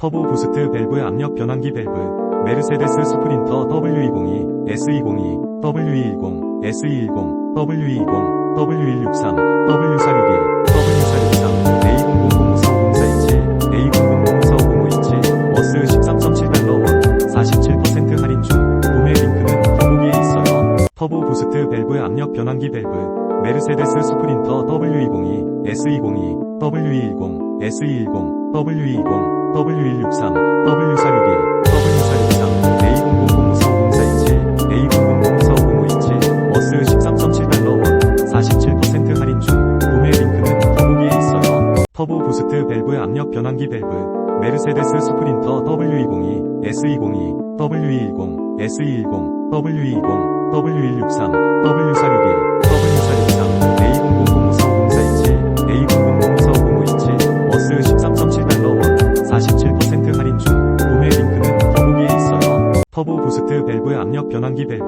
터보 부스트 밸브 압력 변환기 밸브 메르세데스 스프린터 W202, S202, W210, S210, W220, W163, W461, W463, A000450427, A000450527, 어스 13.7달러 원, 47% 할인 중, 구매 링크는 더보기에 있어요. 터보 부스트 밸브 압력 변환기 밸브 메르세데스 스프린터 W202, S202, W210, S210, W220, W163, W461, W463, A000450427, A000450527, 어스 13.7달러 원, 47% 할인 중, 구매 링크는 더보기에 있어요. 터보 부스트 밸브 압력 변환기 밸브 메르세데스 스프린터 W202, S202, W210, S210, W220, W163, W461, 터보 부스트 밸브 압력 변환기 밸브